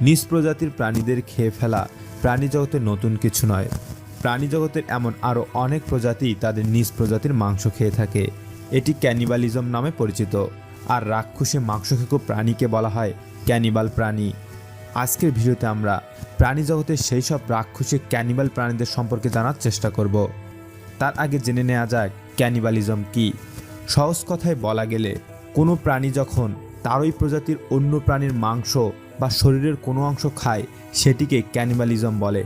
নিজ প্রজাতির প্রাণীদের খেয়ে ফেলা প্রাণী জগতে নতুন কিছু নয়। প্রাণী জগতের এমন আরও অনেক প্রজাতি তাদের নিজ প্রজাতির মাংস খেয়ে থাকে। এটি ক্যানিবালিজম নামে পরিচিত। আর রাক্ষসে মাংস খেকো প্রাণীকে বলা হয় ক্যানিবাল প্রাণী। আজকের ভিডিওতে আমরা প্রাণী জগতের সেই সব রাক্ষসী ক্যানিবাল প্রাণীদের সম্পর্কে জানার চেষ্টা করব। তার আগে জেনে নেওয়া যাক ক্যানিবালিজম কি। সহজ কথায় বলা গেলে কোনো প্রাণী যখন তারই প্রজাতির অন্য প্রাণীর মাংস বা শরীরের কোনো অংশ খায়, সেটিকে ক্যানিবালিজম বলে।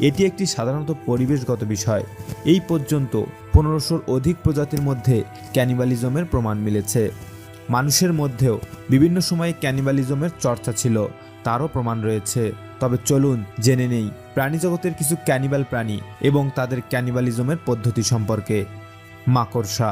এটি একটি সাধারণত পরিবেশগত বিষয়। এই পর্যন্ত পনেরোশোর অধিক প্রজাতির মধ্যে ক্যানিবালিজমের প্রমাণ মিলেছে। মানুষের মধ্যেও বিভিন্ন সময়ে ক্যানিবালিজমের চর্চা ছিল, তারও প্রমাণ রয়েছে। তবে চলুন জেনে নেই প্রাণী জগতের কিছু ক্যানিবাল প্রাণী এবং তাদের ক্যানিবালিজমের পদ্ধতি সম্পর্কে। মাকড়সা।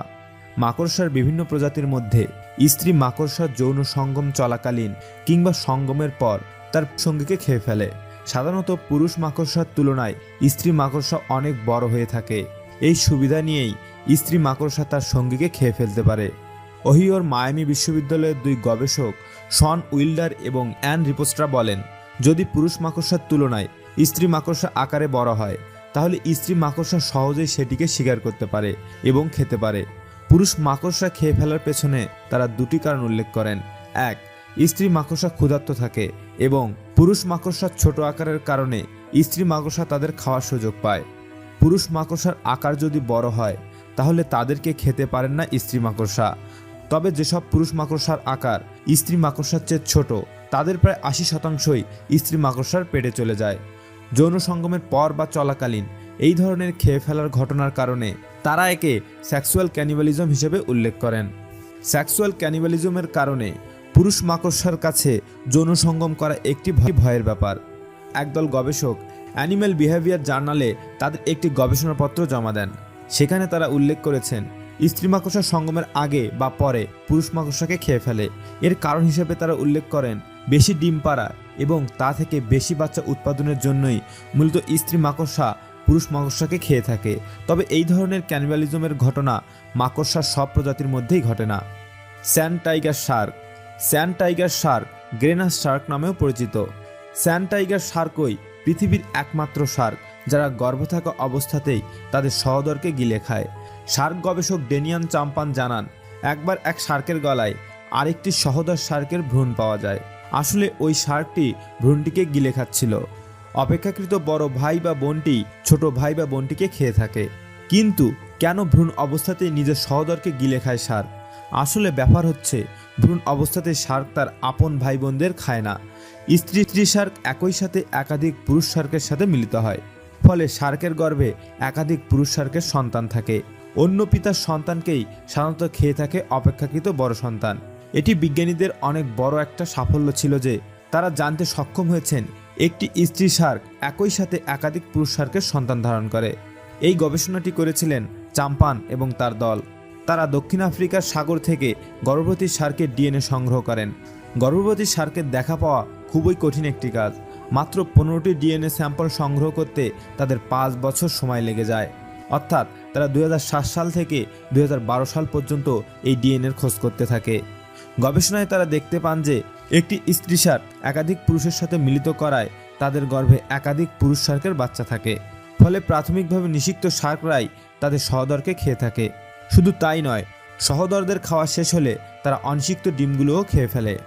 মাকড়সার বিভিন্ন প্রজাতির মধ্যে স্ত্রী মাকড়সার যৌন সঙ্গম চলাকালীন কিংবা সঙ্গমের পর তার সঙ্গীকে খেয়ে ফেলে। সাধারণত পুরুষ মাকড়সার তুলনায় স্ত্রী মাকড়সা অনেক বড় হয়ে থাকে। এই সুবিধা নিয়েই স্ত্রী মাকড়সা তার সঙ্গীকে খেয়ে ফেলতে পারে। ওহিওর মায়ামি বিশ্ববিদ্যালয়ের দুই গবেষক শন উইল্ডার এবং অ্যান রিপোস্ট্রা বলেন, যদি পুরুষ মাকড়সার তুলনায় স্ত্রী মাকড়সা আকারে বড় হয়, তাহলে স্ত্রী মাকড়সা সহজেই সেটিকে শিকার করতে পারে এবং খেতে পারে। পুরুষ মাকড়সা খেয়ে ফেলার পেছনে তারা দুটি কারণ উল্লেখ করেন। এক, স্ত্রী মাকড়সা ক্ষুধার্ত থাকে এবং পুরুষ মাকড়সার ছোট আকারের কারণে স্ত্রী মাকড়সা তাদের খাওয়ার সুযোগ পায়। পুরুষ মাকড়সার আকার যদি বড় হয়, তাহলে তাদেরকে খেতে পারেন না স্ত্রী মাকড়সা। তবে যেসব পুরুষ মাকড়সার আকার স্ত্রী মাকড়সার চেয়ে ছোট, তাদের প্রায় আশি শতাংশই স্ত্রী মাকড়সার পেটে চলে যায়। যৌন সঙ্গমের পর বা চলাকালীন এই ধরনের খেয়ে ফেলার ঘটনার কারণে তারা একে সেক্সুয়াল ক্যানিবালিজম হিসেবে উল্লেখ করেন। সেক্সুয়াল ক্যানিবালিজমের কারণে পুরুষ মাকড়সার কাছে যৌন সঙ্গম করা একটি ভয় ভয়ের ব্যাপার। একদল গবেষক অ্যানিম্যাল বিহেভিয়ার জার্নালে তাদের একটি গবেষণাপত্র জমা দেন। সেখানে তারা উল্লেখ করেছেন, স্ত্রী মাকড়সা সঙ্গমের আগে বা পরে পুরুষ মাকড়সাকে খেয়ে ফেলে। এর কারণ হিসেবে তারা উল্লেখ করেন, বেশি ডিম পাড়া এবং তা থেকে বেশি বাচ্চা উৎপাদনের জন্যই মূলত স্ত্রী মাকড়সা পুরুষ মাকড়সাকে খেয়ে থাকে। তবে এই ধরনের ক্যানিবালিজমের ঘটনা মাকড়সার সব প্রজাতির মধ্যেই ঘটে না। Sand tiger shark. Sand tiger shark grey nurse shark নামেও পরিচিত। স্যান্ড টাইগার শার্কই পৃথিবীর একমাত্র শার্ক যারা গর্ভ থাকা অবস্থাতেই তাদের সহদরকে গিলে খায়। শার্ক গবেষক ডেনিয়ান চাম্পান জানান, একবার এক শার্কের গলায় আরেকটি সহদর শার্কের ভ্রূণ পাওয়া যায়। আসলে ওই শার্কটি ভ্রূণটিকে গিলে খাচ্ছিল। অপেক্ষাকৃত বড় ভাই বা বোনটি ছোট ভাই বা বোনটিকে খেয়ে থাকে। কিন্তু কেন ভ্রূণ অবস্থাতেই নিজের সহদরকে গিলে খায় শার্ক আসলে ব্যাপার হচ্ছে, ভ্রূণ অবস্থাতে শার্ক তার আপন ভাই বোনদের খায় না। স্ত্রী স্ত্রী শার্ক একই সাথে একাধিক পুরুষ শার্কের সাথে মিলিত হয়। ফলে শার্কের গর্ভে একাধিক পুরুষ শার্কের সন্তান থাকে। অন্য পিতার সন্তানকেই সাধারণত খেয়ে থাকে অপেক্ষাকৃত বড় সন্তান। এটি বিজ্ঞানীদের অনেক বড় একটা সাফল্য ছিল যে, তারা জানতে সক্ষম হয়েছেন একটি স্ত্রী শার্ক একই সাথে একাধিক পুরুষ শার্কের সন্তান ধারণ করে। এই গবেষণাটি করেছিলেন চাম্পান এবং তার দল। তারা দক্ষিণ আফ্রিকার সাগর থেকে গর্ভবতী শার্কের ডিএনএ সংগ্রহ করেন। গর্ভবতী শার্কের দেখা পাওয়া খুবই কঠিন একটি কাজ। মাত্র পনেরোটি ডিএনএ স্যাম্পল সংগ্রহ করতে তাদের পাঁচ বছর সময় লেগে যায়। অর্থাৎ তারা দু হাজার সাত সাল থেকে দু হাজার বারো সাল পর্যন্ত এই ডিএনএর খোঁজ করতে থাকে। গবেষণায় তারা দেখতে পান যে একটি স্ত্রী সার একাধিক পুরুষের সাথে মিলিত করায় তাদের গর্ভে একাধিক পুরুষ সার্কের বাচ্চা থাকে। ফলে প্রাথমিকভাবে নিষিক্ত সার্করাই তাদের সহদরকে খেয়ে থাকে। শুধু তাই নয়, সহদরদের খাওয়া শেষ হলে তারা অনিষিক্ত ডিমগুলোও খেয়ে ফেলে।